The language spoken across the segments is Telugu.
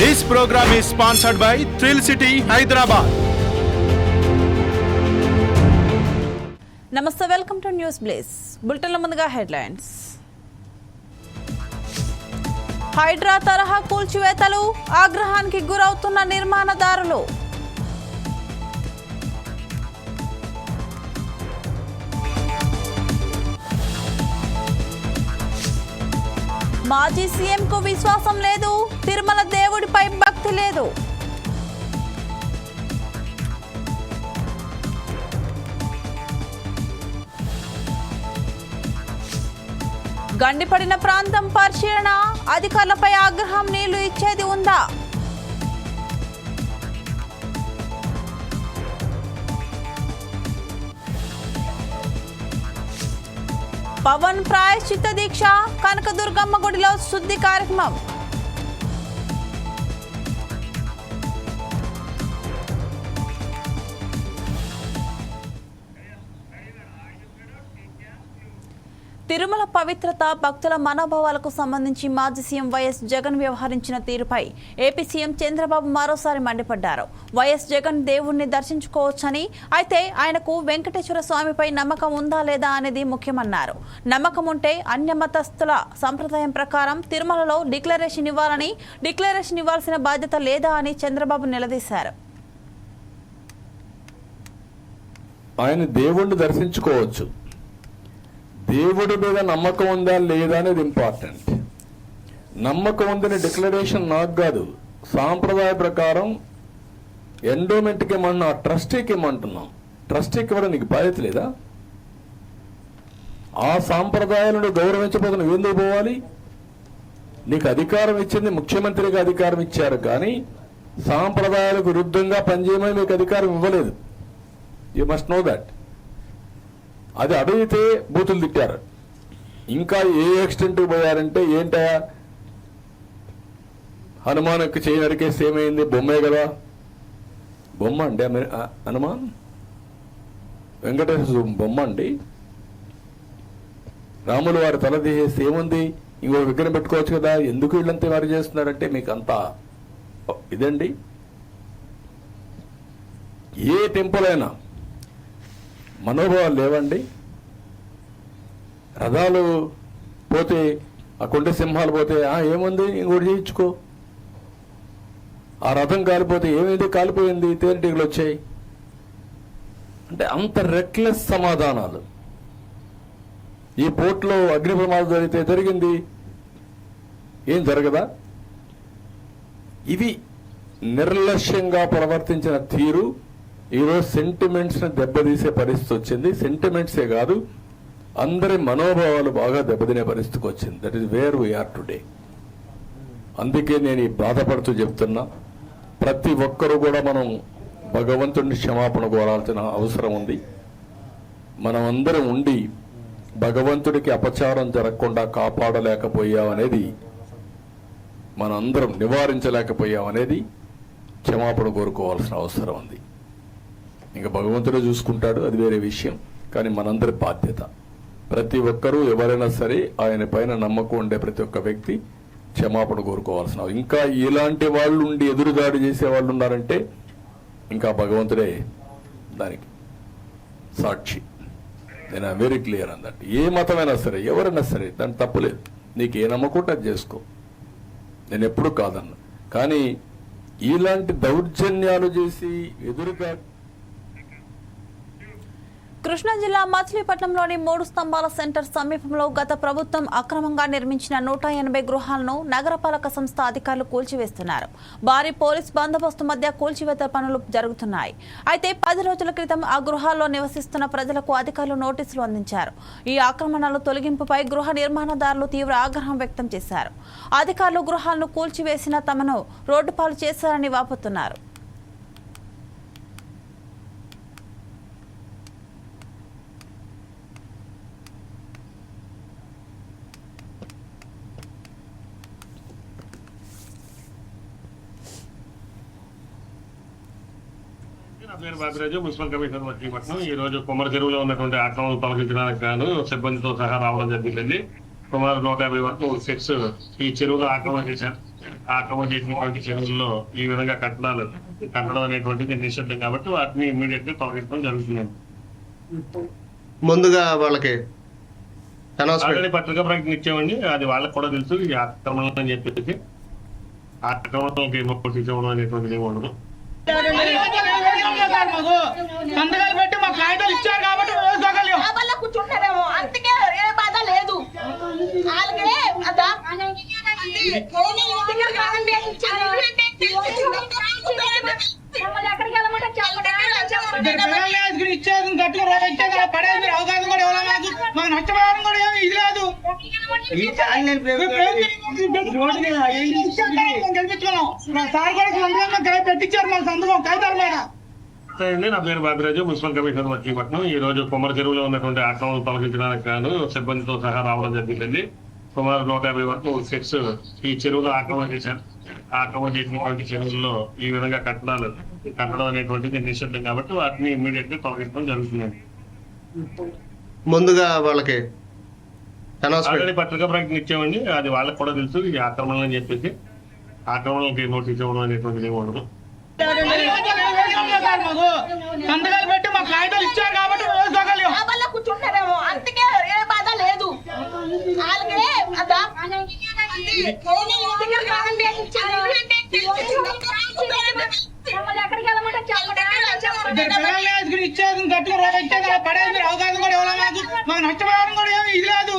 This programme is sponsored by thrill city Hyderabad నమస్తే వెల్కమ్ టు న్యూస్ బ్లేస్ బులెటిన్ల ముందుగా హెడ్లైన్స్ హైడ్రా తరహా కూల్చివేతలు ఆగ్రహానికి గురవుతున్న నిర్మాణదారులు. మాజీ సీఎంకు విశ్వాసం లేదు. తిరుమల దేవుడిపై భక్తి లేదు. గండిపడిన ప్రాంతం పరిశీలన అధికారులపై ఆగ్రహం నీళ్ళు ఇచ్చేది ఉందా? పవన్ ప్రాయశ్చిత్త దీక్ష కనకదుర్గమ్మ గుడిలో శుద్ధి కార్యక్రమం. తిరుమల పవిత్రత భక్తుల మనోభావాలకు సంబంధించి మాజీ సీఎం వైఎస్ జగన్ వ్యవహరించిన తీరుపై ఏపీ సీఎం చంద్రబాబు మరోసారి మండిపడ్డారు. వైఎస్ జగన్ దేవుణ్ణి దర్శించుకోవచ్చని అయితే ఆయనకు వెంకటేశ్వర స్వామిపై నమ్మకం ఉందా లేదా అనేది ముఖ్యమన్నారు. నమ్మకం ఉంటే అన్యమతస్థుల సంప్రదాయం ప్రకారం తిరుమలలో డిక్లరేషన్ ఇవ్వాలని డిక్లరేషన్ ఇవ్వాల్సిన బాధ్యత లేదా అని చంద్రబాబు నిలదీశారు. ఆయన దేవుణ్ణి దర్శించుకోవచ్చు. దేవుడి మీద నమ్మకం ఉందా లేదా అనేది ఇంపార్టెంట్ నమ్మకం ఉందని డిక్లరేషన్ నాకు కాదు. సాంప్రదాయ ప్రకారం ఎండోమెంట్కి ఇమ్మన్నా ట్రస్టీకి ఇమ్మంటున్నాం ట్రస్టీకి ఇవ్వడం నీకు బాధ్యత లేదా? ఆ సాంప్రదాయాలను గౌరవించబోదు నువ్వు ఎందుకు పోవాలి? నీకు అధికారం ఇచ్చింది ముఖ్యమంత్రిగా అధికారం ఇచ్చారు కానీ సాంప్రదాయాలకు విరుద్ధంగా పనిచేయమని మీకు అధికారం ఇవ్వలేదు. యూ మస్ట్ నో దాట్ అది అడిగితే బూతులు తిట్టారు ఇంకా ఏ ఎక్స్టెంట్ పోయారంటే ఏంటా? హనుమాన్కి చేయి నరికేస్తే ఏమైంది? బొమ్మే కదా. బొమ్మ అండి హనుమాన్? వెంకటేశ్వర బొమ్మ అండి. రాములు వారి తల తీసేస్తే ఏముంది? ఇంకో విగ్రహం పెట్టుకోవచ్చు కదా. ఎందుకు వీళ్ళంతా వారు చేస్తున్నారంటే మీకు అంతా ఇదండి. ఏ టెంపుల్ అయినా మనోభావాలు లేవండి. రథాలు పోతే ఆ కొండ సింహాలు పోతే ఏముంది? ఇంకోటి చేయించుకో. ఆ రథం కాలిపోతే ఏమైంది? కాలిపోయింది. తేనెటీగలు వచ్చాయి. అంటే అంత రెక్లెస్ సమాధానాలు. ఈ పోర్ట్లో అగ్ని ప్రమాదం జరిగితే జరిగింది. ఏం జరగదా? ఇవి నిర్లక్ష్యంగా ప్రవర్తించిన తీరు. ఈరోజు సెంటిమెంట్స్ని దెబ్బతీసే పరిస్థితి వచ్చింది. సెంటిమెంట్సే కాదు అందరి మనోభావాలు బాగా దెబ్బతినే పరిస్థితికి వచ్చింది. That is where we are today అందుకే నేను ఈ బాధపడుతూ చెప్తున్నా ప్రతి ఒక్కరూ కూడా మనం భగవంతుడిని క్షమాపణ కోరాల్సిన అవసరం ఉంది. మనం అందరం ఉండి భగవంతుడికి అపచారం జరగకుండా కాపాడలేకపోయామనేది మనందరం నివారించలేకపోయామనేది క్షమాపణ కోరుకోవాల్సిన అవసరం ఉంది. ఇంకా భగవంతుడే చూసుకుంటాడు అది వేరే విషయం. కానీ మనందరి బాధ్యత. ప్రతి ఒక్కరూ ఎవరైనా సరే ఆయన పైన నమ్మకం ఉండే ప్రతి ఒక్క వ్యక్తి క్షమాపణ కోరుకోవాల్సిన ఇంకా ఇలాంటి వాళ్ళు ఉండి ఎదురుదాడి చేసే వాళ్ళు ఉన్నారంటే ఇంకా భగవంతుడే దానికి సాక్షి. నేను వెరీ క్లియర్ అన్నట్టు ఏ మతమైనా సరే ఎవరైనా సరే దాని తప్పులేదు నీకు ఏ నమ్మకుంటే అది చేసుకో. నేను ఎప్పుడు కాదన్నా. కానీ ఇలాంటి దౌర్జన్యాలు చేసి ఎదురుగా కృష్ణా జిల్లా మచిలీపట్నంలోని మూడు స్తంభాల సెంటర్ సమీపంలో గత ప్రభుత్వం అక్రమంగా నిర్మించిన నూట ఎనభై గృహాలను నగరపాలక సంస్థ అధికారులు కూల్చివేస్తున్నారు. భారీ పోలీస్ బందోబస్తు మధ్య కూల్చివేత పనులు జరుగుతున్నాయి. అయితే పది రోజుల క్రితం ఆ గృహాల్లో నివసిస్తున్న ప్రజలకు అధికారులు నోటీసులు అందించారు. ఈ ఆక్రమణల తొలగింపుపై గృహ నిర్మాణదారులు తీవ్ర ఆగ్రహం వ్యక్తం చేశారు. అధికారులు గృహాలను కూల్చివేసిన తమను రోడ్డుపాలు చేశారని వాపోతున్నారు. పేరు బాపిరాజు మున్సిపల్ కమిషనర్ ఈ రోజు కుమార చెరువులో ఉన్నటువంటి ఆక్రమణలు తొలగించడానికి గాను సిబ్బందితో సహా రావడం జరిగిందండి. సుమారు నూట యాభై వరకు సెట్స్ ఈ చెరువులో ఆక్రమణ చేశారు. ఆక్రమణ చేసినటువంటి చెరువుల్లో ఈ విధంగా కట్టడాలు కట్టడం అనేటువంటిది నిషిద్ధం కాబట్టి వాటిని ఇమీడియట్గా తొలగించడం జరుగుతుంది. ముందుగా వాళ్ళకి ఆల్రెడీ పత్రికా ప్రకటన ఇచ్చామండి. అది వాళ్ళకి కూడా తెలుసు. ఈ ఆక్రమణ అని చెప్పేసి ఆక్రమణకి నోటీస్ ఇవ్వడం అనేటువంటిది ఏమి ఉండదు సంతకాలు పెట్టి మా కాగితాలు ఇచ్చారు కాబట్టి రోజు కూర్చుంటారేమో అందుకే ఏ బాధ లేదు. వాళ్ళకి ఇచ్చేది గట్టిగా రోజు ఇచ్చేది పడేది అవకాశం కూడా ఇవ్వాలి మాకు. మాకు కూడా ఏమి ఇది లేదు. గెలిపించుకున్నాం. సార్ కూడా సంతకం పెట్టించారు మా సంతకం కాగితాల మీద. అండి. నా పేరు బాబిరాజు మున్సిపల్ కమిషనర్ మచిలీపట్నం ఈ రోజు కుమ్మర చెరువులో ఉన్నటువంటి ఆక్రమణ తొలగించడానికి గాను సిబ్బందితో సహా రావడం జరిగిందండి సుమారు నూట యాభై వరకు సెట్స్ ఈ చెరువులో ఆక్రమణ చేశారు. ఆక్రమణ చేసినటువంటి చెరువుల్లో ఈ విధంగా కట్టడాలు కట్టడం అనేటువంటిది నిషిద్ధం కాబట్టి వాటిని ఇమీడియట్గా తొలగించడం జరుగుతుందండి ముందుగా వాళ్ళకి ఆల్రెడీ పత్రికా ప్రకటన ఇచ్చామండి. అది వాళ్ళకి కూడా తెలుసు. ఈ ఆక్రమణ అని చెప్పేసి ఆక్రమణకి నోటీస్ ఇవ్వడం అనేటువంటిది ఏమి ఉండదు. మాకు సంతకాలు పెట్టి మా కాగితాలు ఇచ్చారు కాబట్టి రోజు లోపల కూర్చుంటారేమో. అందుకే ఏ బాధ లేదు. వాళ్ళకి ఇచ్చేది గట్టిగా రోజు ఇచ్చేది పడేది అవకాశం కూడా ఇవ్వాలి మాకు. మాకు నష్టపరిహారం కూడా ఏమి ఇది లేదు.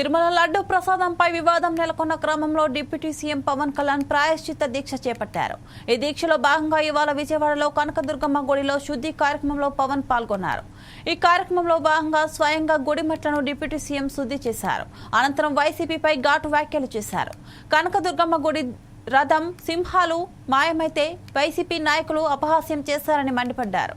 తిరుమల లడ్డు ప్రసాదంపై వివాదం నెలకొన్న క్రమంలో డిప్యూటీ సీఎం పవన్ కళ్యాణ్ ప్రాయశ్చిత్త దీక్ష చేపట్టారు. ఈ దీక్షలో భాగంగా ఇవాళ విజయవాడలో కనకదుర్గమ్మ గుడిలో శుద్ధి కార్యక్రమంలో పవన్ పాల్గొన్నారు. ఈ కార్యక్రమంలో భాగంగా స్వయంగా గుడిమెట్లను డిప్యూటీ సీఎం శుద్ధి చేశారు. అనంతరం వైసీపీపై ఘాటు వ్యాఖ్యలు చేశారు. కనకదుర్గమ్మ గుడి రథం సింహాలు మాయమైతే వైసీపీ నాయకులు అపహాస్యం చేశారని మండిపడ్డారు.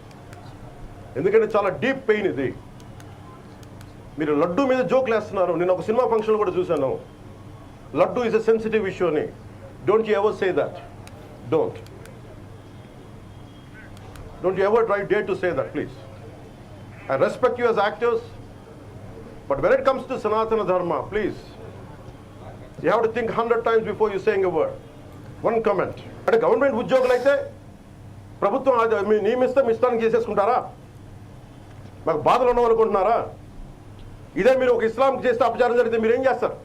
ఎందుకంటే చాలా డీప్ పెయిన్ ఇది. మీరు లడ్డు మీద జోక్లు వేస్తున్నారు నేను ఒక సినిమా ఫంక్షన్ కూడా చూశాను. Laddu is a sensitive issue అని. Don't you ever say that don't don't you ever try day to say that please I respect you as actors but when it comes to Sanatana Dharma please you have to think hundred times before you saying a word one comment అంటే గవర్నమెంట్ ఉద్యోగులు అయితే ప్రభుత్వం అది మీ నియమిస్తే మీ ఇష్టానికి చేసేసుకుంటారా? మాకు బాధలు ఉన్నాం అనుకుంటున్నారా? ఇదే మీరు ఒక ఇస్లాంకి చేస్తే అపచారం జరిగితే మీరు ఏం చేస్తారు?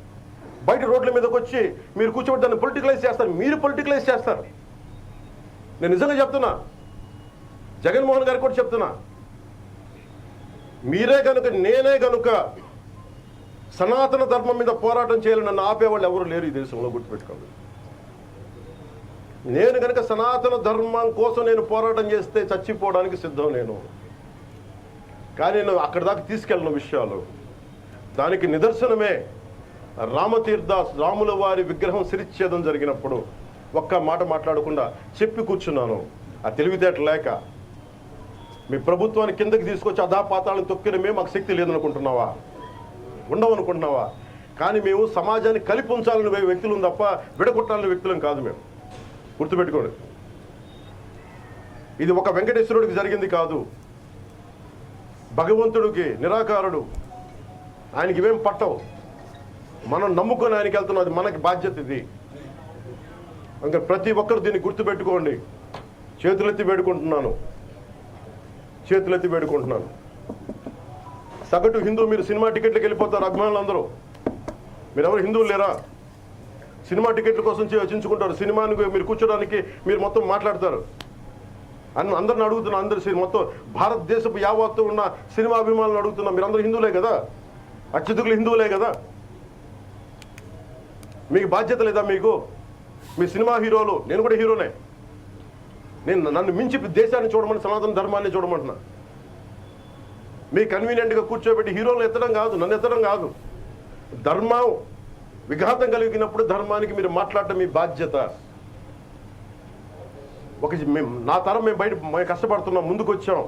బయట రోడ్ల మీదకి వచ్చి మీరు కూర్చోబెట్టి దాన్ని పొలిటికలైజ్ చేస్తారు. మీరు పొలిటికలైజ్ చేస్తారు. నేను నిజంగా చెప్తున్నా. జగన్మోహన్ గారికి కూడా చెప్తున్నా. మీరే కనుక నేనే కనుక సనాతన ధర్మం మీద పోరాటం చేయాలని నన్ను ఆపేవాళ్ళు ఎవరు లేరు ఈ దేశంలో గుర్తుపెట్టుకోండి. నేను కనుక సనాతన ధర్మం కోసం నేను పోరాటం చేస్తే చచ్చిపోవడానికి సిద్ధం నేను. కానీ నేను అక్కడి దాకా తీసుకెళ్ళిన విషయాలు. దానికి నిదర్శనమే రామతీర్థాస్ రాముల వారి విగ్రహం సిరిచ్ఛేదం జరిగినప్పుడు ఒక్క మాట మాట్లాడకుండా చెప్పి కూర్చున్నాను. ఆ తెలివితేట లేక. మీ ప్రభుత్వాన్ని కిందకి తీసుకొచ్చి అధాపాతాలను తొక్కిన మేము మాకు శక్తి లేదనుకుంటున్నావా? ఉండవనుకుంటున్నావా? కానీ మేము సమాజాన్ని కలిపి ఉంచాలని వ్యక్తులు తప్ప విడగొట్టాలని వ్యక్తులం కాదు మేము. గుర్తుపెట్టుకోండి. ఇది ఒక వెంకటేశ్వరుడికి జరిగింది కాదు. భగవంతుడికి నిరాకారుడు. ఆయనకి ఇవేం పట్టవు. మనం నమ్ముకొని ఆయనకి వెళ్తున్నాం అది మనకి బాధ్యత ఇది. ఇంకా ప్రతి ఒక్కరు దీన్ని గుర్తుపెట్టుకోండి. చేతులెత్తి వేడుకుంటున్నాను. చేతులెత్తి వేడుకుంటున్నాను. సగటు హిందూ మీరు సినిమా టికెట్లకు వెళ్ళిపోతారు అభిమానులు అందరూ. మీరెవరు హిందువులు లేరా? సినిమా టికెట్ల కోసం చే- చించుకుంటారు. సినిమాని మీరు కూర్చోడానికి మీరు మొత్తం మాట్లాడతారు. అన్న అందరిని అడుగుతున్నా అందరు మొత్తం భారతదేశపు యావత్తు ఉన్న సినిమా అభిమానులు అడుగుతున్నా మీరు అందరూ హిందువులే కదా? అత్యధికులు హిందువులే కదా? మీకు బాధ్యత లేదా మీకు? మీ సినిమా హీరోలు నేను కూడా హీరోనే. నేను నన్ను మించి దేశాన్ని చూడమని సనాతన ధర్మాన్ని చూడమంటున్నా. మీ కన్వీనియంట్గా కూర్చోబెట్టి హీరోలు ఎత్తడం కాదు నన్ను ఎత్తడం కాదు. ధర్మం విఘాతం కలిగినప్పుడు ధర్మానికి మీరు మాట్లాడటం మీ బాధ్యత. ఒక మేము నా తరం మేము బయట మేము కష్టపడుతున్నాం ముందుకు వచ్చాం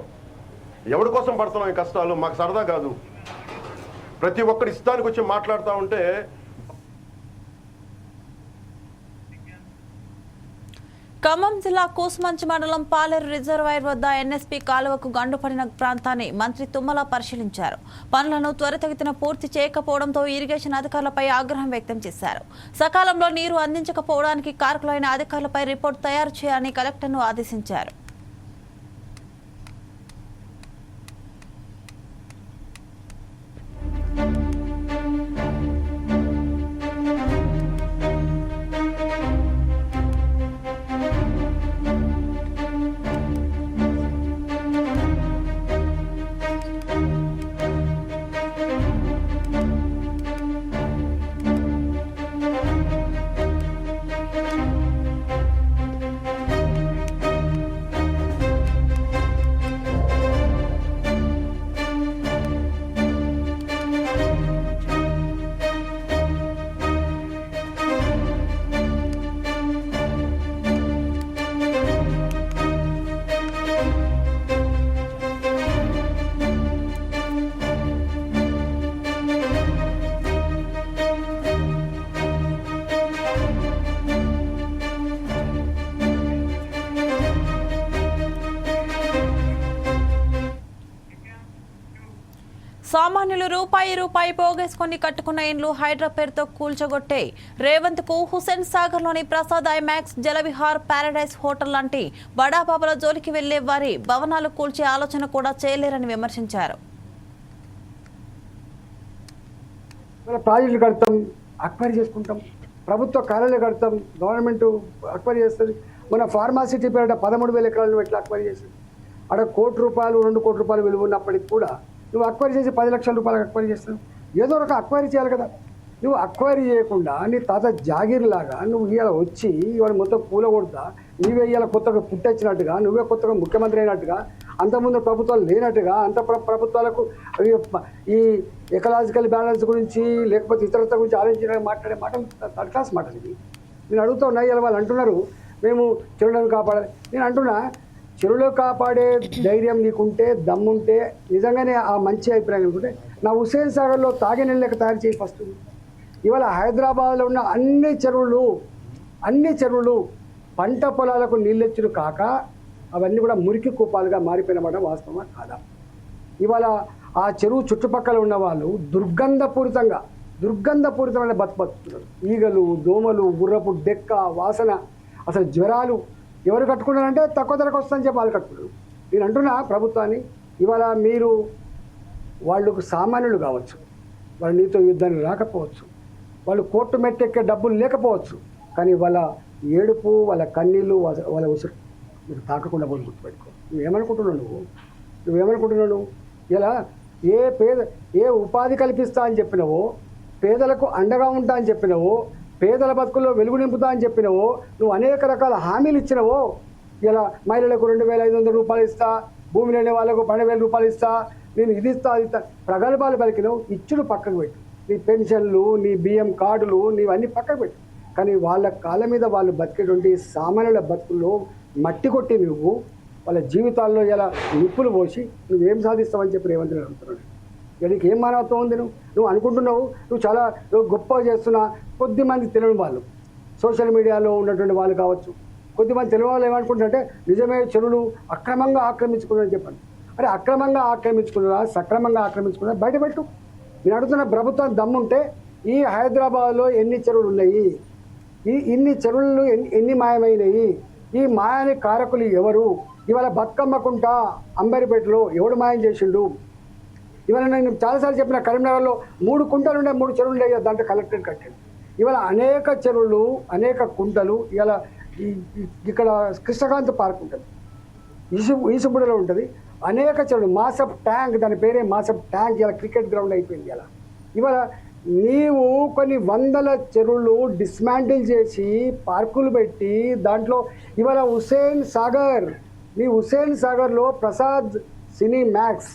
ఎవరి కోసం పడుతున్నాం ఈ కష్టాలు? మాకు సరదా కాదు. ప్రతి ఒక్కరు ఇష్టానికి వచ్చి మాట్లాడుతూ ఉంటే ఖమ్మం జిల్లా కూసుమంచి మండలం పాలేరు రిజర్వాయర్ వద్ద ఎన్ఎస్పీ కాలువకు గండుపడిన ప్రాంతాన్ని మంత్రి తుమ్మల పరిశీలించారు. పనులను త్వరితగతిన పూర్తి చేయకపోవడంతో ఇరిగేషన్ అధికారులపై ఆగ్రహం వ్యక్తం చేశారు. సకాలంలో నీరు అందించకపోవడానికి కారకులైన అధికారులపై రిపోర్టు తయారు చేయాలని కలెక్టర్ను ఆదేశించారు. సామాన్యులు రూపాయి రూపాయి పోగేసుకొని కట్టుకున్న ఇండ్లు హైడ్రా పేరుతో కూల్చగొట్టాయి రేవంత్కు Hussain సాగర్లోని Prasad IMAX Jalavihar Paradise hotel లాంటి బడాబాబుల జోలికి వెళ్ళే వారి భవనాలు కూల్చే ఆలోచన కూడా చేయలేరని విమర్శించారు. ప్రాజెక్టులు కడతాం అక్వైరీ చేసుకుంటాం ప్రభుత్వ కార్యాలయాలు కడతాం గవర్నమెంట్ అక్వైరీ చేస్తుంది. మన ఫార్మాసిటీ పేరిట పదమూడు వేల ఎకరాలను ఎట్లా అక్వైరీ చేస్తుంది? అక్కడ కోటి రూపాయలు రెండు కోటి రూపాయలు విలువ ఉన్నప్పటికి కూడా నువ్వు అక్వైరీ చేసి పది లక్షల రూపాయలకు అక్వైరీ చేస్తావు ఏదో ఒక అక్వైరీ చేయాలి కదా. నువ్వు అక్వైరీ చేయకుండా నీ తాత జాగీర్ లాగా నువ్వు ఇవాళ వచ్చి ఇవాళ మొత్తం పూల నీవే ఇవాళ కొత్తగా పుట్టొచ్చినట్టుగా నువ్వే కొత్తగా ముఖ్యమంత్రి అయినట్టుగా అంతకుముందు ప్రభుత్వాలు లేనట్టుగా అంత ప్రభుత్వాలకు ఈ ఈ ఎకలాజికల్ బ్యాలెన్స్ గురించి లేకపోతే ఇతరత గురించి ఆలోచించడానికి మాట్లాడే మాటలు థర్డ్ క్లాస్ మాటలు ఇవి నేను అడుగుతా ఉన్నా వాళ్ళు అంటున్నారు మేము చెరువులను కాపాడాలి. నేను అంటున్నా చెరువులో కాపాడే ధైర్యం నీకుంటే దమ్ముంటే నిజంగానే ఆ మంచి అభిప్రాయం అనుకుంటే నా హుసేన్ సాగర్లో తాగే లెక్క తయారు చేసి ఫస్ట్ ఇవాళ హైదరాబాద్లో ఉన్న అన్ని చెరువులు అన్ని చెరువులు పంట పొలాలకు నీళ్ళెచ్చులు కాక అవన్నీ కూడా మురికి కూపాలుగా మారిపోయినమాట వాస్తవమా కాదా? ఇవాళ ఆ చెరువు చుట్టుపక్కల ఉన్న వాళ్ళు దుర్గంధపూరితంగా దుర్గంధపూరితమైన బతుకుతున్నారు ఈగలు దోమలు గుర్రపు డెక్క వాసన అసలు జ్వరాలు ఎవరు కట్టుకున్నారంటే తక్కువ ధరకు వస్తుందని చెప్పి వాళ్ళు కట్టుకున్నారు. నేను అంటున్నా ప్రభుత్వాన్ని ఇవాళ మీరు వాళ్ళకు సామాన్యులు కావచ్చు వాళ్ళు నీతో యుద్ధానికి రాకపోవచ్చు వాళ్ళు కోర్టు మెట్టెక్కే డబ్బులు లేకపోవచ్చు కానీ వాళ్ళ ఏడుపు వాళ్ళ కన్నీళ్ళు వాళ్ళ వాళ్ళ ఉసురు మీరు తాకకుండా పోయి గుర్తుపెట్టుకో. నువ్వేమనుకుంటున్నావు నువ్వు? నువ్వేమనుకుంటున్నావు నువ్వు? ఇలా ఏ పేద ఏ ఉపాధి కల్పిస్తా అని చెప్పినావో పేదలకు అండగా ఉంటా అని చెప్పినవో పేదల బతుకుల్లో వెలుగు నింపుతా అని చెప్పినవో నువ్వు అనేక రకాల హామీలు ఇచ్చినావో ఇలా మహిళలకు రెండు వేల ఐదు వందల రూపాయలు ఇస్తా భూమి లేని వాళ్ళకు పన్నెండు వేల రూపాయలు ఇస్తా నేను ఇది ఇస్తా అది ఇస్తా ప్రగల్భాలు పలికినవు ఇచ్చుడు పక్కకు పెట్టు. నీ పెన్షన్లు నీ బియ్యం కార్డులు నీవన్నీ పక్కకు పెట్టు. కానీ వాళ్ళ కాళ్ళ మీద వాళ్ళు బతికేటువంటి సామాన్యుల బతుకుల్లో మట్టి కొట్టి నువ్వు వాళ్ళ జీవితాల్లో ఇలా నిప్పులు పోసి నువ్వేం సాధిస్తావని చెప్పి రేవంత్ రెడ్డి అంటున్నాడు. నీకు ఏం మానవత్వం ఉంది నువ్వు? నువ్వు అనుకుంటున్నావు నువ్వు చాలా నువ్వు గొప్పగా చేస్తున్నా కొద్దిమంది తెలియని వాళ్ళు. సోషల్ మీడియాలో ఉన్నటువంటి వాళ్ళు కావచ్చు. కొద్దిమంది తెలియని వాళ్ళు ఏమనుకుంటారంటే నిజమే చెరువులు అక్రమంగా ఆక్రమించుకున్నారని చెప్పండి. అరే అక్రమంగా ఆక్రమించుకున్నారా? సక్రమంగా ఆక్రమించుకున్నారా? బయటపెట్టు నేను అడుగుతున్న ప్రభుత్వం దమ్ముంటే ఈ హైదరాబాద్లో ఎన్ని చెరువులు ఉన్నాయి? ఈ ఇన్ని చెరువులు ఎన్ని మాయమైనవి ఈ మాయానికి కారకులు ఎవరు? ఇవాళ బతుకమ్మకుంట అంబరిపేటలో ఎవడు మాయం చేసిండు? ఇవాళ నేను చాలాసార్లు చెప్పిన కరీంనగర్లో మూడు కుంటలు ఉండే మూడు చెరువులు ఉండే దాంట్లో కలెక్టరేట్ కట్టాడు ఇవాళ అనేక చెరువులు అనేక కుంటలు ఇవాళ ఇక్కడ కృష్ణకాంత్ పార్క్ ఉంటుంది. ఈసు ఈసుబుడలో ఉంటుంది. అనేక చెరువులు మాసప్ ట్యాంక్ దాని పేరే మాసప్ ట్యాంక్ ఇలా క్రికెట్ గ్రౌండ్ అయిపోయింది ఇలా ఇవాళ నీవు కొన్ని వందల చెరువులు డిస్మాంటిల్ చేసి పార్కులు పెట్టి దాంట్లో ఇవాళ హుసేన్ సాగర్ నీ హుసేన్ సాగర్లో ప్రసాద్ సినీ మ్యాక్స్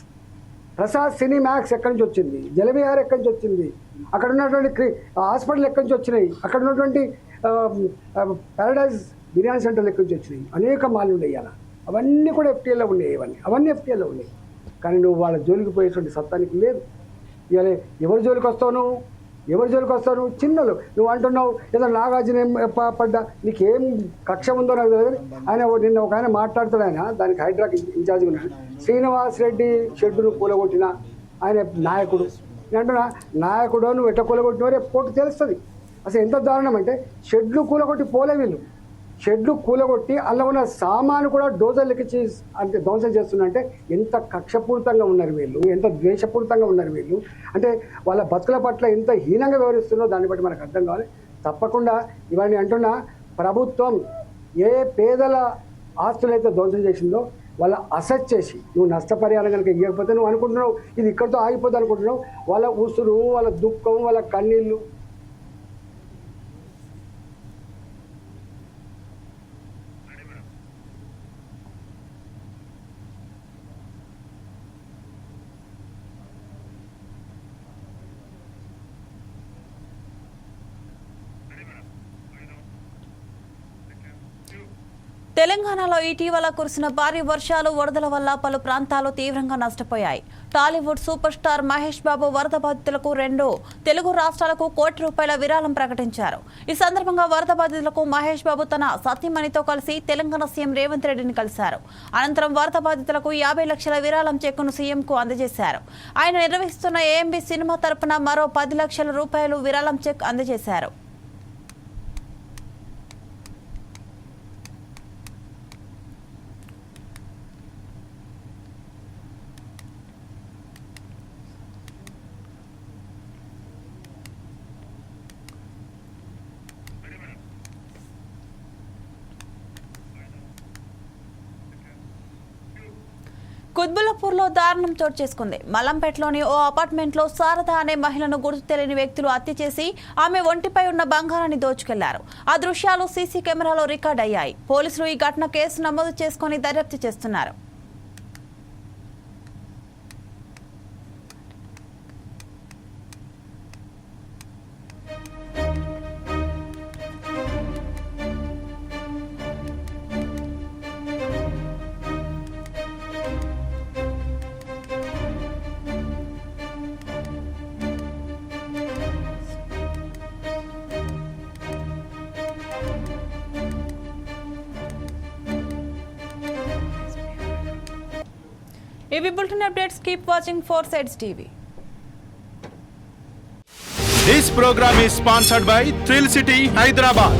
ప్రసాద్ సినిమాక్స్ ఎక్కడి నుంచి వచ్చింది? జలవిహార్ ఎక్కడి నుంచి వచ్చింది? అక్కడ ఉన్నటువంటి హాస్పిటల్ ఎక్కడి నుంచి వచ్చినాయి? అక్కడ ఉన్నటువంటి పారాడైజ్ పారడైజ్ బిర్యానీ సెంటర్లు ఎక్కడి నుంచి వచ్చినాయి? అనేక మాలు ఉన్నాయి అలా. అవన్నీ కూడా ఎఫ్టీఏలో ఉన్నాయి ఇవన్నీ. అవన్నీ ఎఫ్టీఏలో ఉన్నాయి. కానీ నువ్వు వాళ్ళ జోలికి పోయేటువంటి సత్తానికి లేదు. ఇవాళ ఎవరి జోలికి వస్తావు నువ్వు? ఎవరి జోలికి వస్తారు? నువ్వు చిన్నలు నువ్వు అంటున్నావు ఏదో నాగార్జున ఏం పడ్డా? నీకేం కక్ష ఉందో నాకు తెలియదు. ఆయన ఓ- నిన్న ఒక ఆయన మాట్లాడుతాడు ఆయన దానికి హైడ్రాక్ ఇన్ఛార్జ్ ఉన్నాడు. శ్రీనివాస్ రెడ్డి షెడ్డును కూలగొట్టిన ఆయన నాయకుడు. నేను అంటున్నా నాయకుడు నువ్వు ఎట్ట కూలగొట్టినో వారే కోర్టు తెలుస్తుంది. అసలు ఎంత దారుణం అంటే షెడ్లు కూలగొట్టి పోలే వీళ్ళు. షెడ్లు కూలగొట్టి అలా ఉన్న సామాను కూడా డోజర్ లెక్కించి అంటే ధ్వంసం చేస్తున్నారంటే ఎంత కక్షపూరితంగా ఉన్నారు వీళ్ళు? ఎంత ద్వేషపూరితంగా ఉన్నారు వీళ్ళు? అంటే వాళ్ళ బతుకుల పట్ల ఎంత హీనంగా వ్యవహరిస్తుందో దాన్ని బట్టి మనకు అర్థం కావాలి. తప్పకుండా ఇవన్నీ అంటున్నా ప్రభుత్వం ఏ పేదల ఆస్తులైతే ధ్వంసం చేసిందో వాళ్ళ అసెట్ చేసి నువ్వు నష్టపరిహారం కనుక ఇవ్వకపోతే నువ్వు అనుకుంటున్నావు ఇది ఇక్కడితో ఆగిపోతుంది అనుకుంటున్నావు వాళ్ళ ఉసురు వాళ్ళ దుఃఖం వాళ్ళ కన్నీళ్ళు తెలంగాణలో ఇటీవల కురిసిన భారీ వర్షాలు వరదల వల్ల పలు ప్రాంతాలు తీవ్రంగా నష్టపోయాయి. Tollywood super star Mahesh Babu వరద బాధితులకు రెండు తెలుగు రాష్ట్రాలకు కోటి రూపాయల విరాళం ప్రకటించారు. ఈ సందర్భంగా వరద బాధితులకు మహేష్ బాబు తన సతీమణితో కలిసి తెలంగాణ సీఎం రేవంత్ రెడ్డిని కలిశారు. అనంతరం వరద బాధితులకు యాభై లక్షల విరాళం చెక్కును సీఎంకు అందజేశారు. ఆయన నిర్వహిస్తున్న ఏఎంబీ సినిమా తరపున మరో పది లక్షల రూపాయలు విరాళం చెక్ అందజేశారు. కుత్బుల్లాపూర్లో దారుణం చోటు చేసుకుంది. మలంపేటలోని ఓ అపార్ట్మెంట్లో శారద అనే మహిళను గుర్తు తెలియని వ్యక్తులు హత్య చేసి ఆమె ఒంటిపై ఉన్న బంగారాన్ని దోచుకెళ్ళారు. ఆ దృశ్యాలు సీసీ కెమెరాలో రికార్డ్ అయ్యాయి. పోలీసులు ఈ ఘటన కేసు నమోదు చేసుకుని దర్యాప్తు చేస్తున్నారు. ఇవి bulletin updates keep watching four sides TV This program is sponsored by Thrill City, Hyderabad.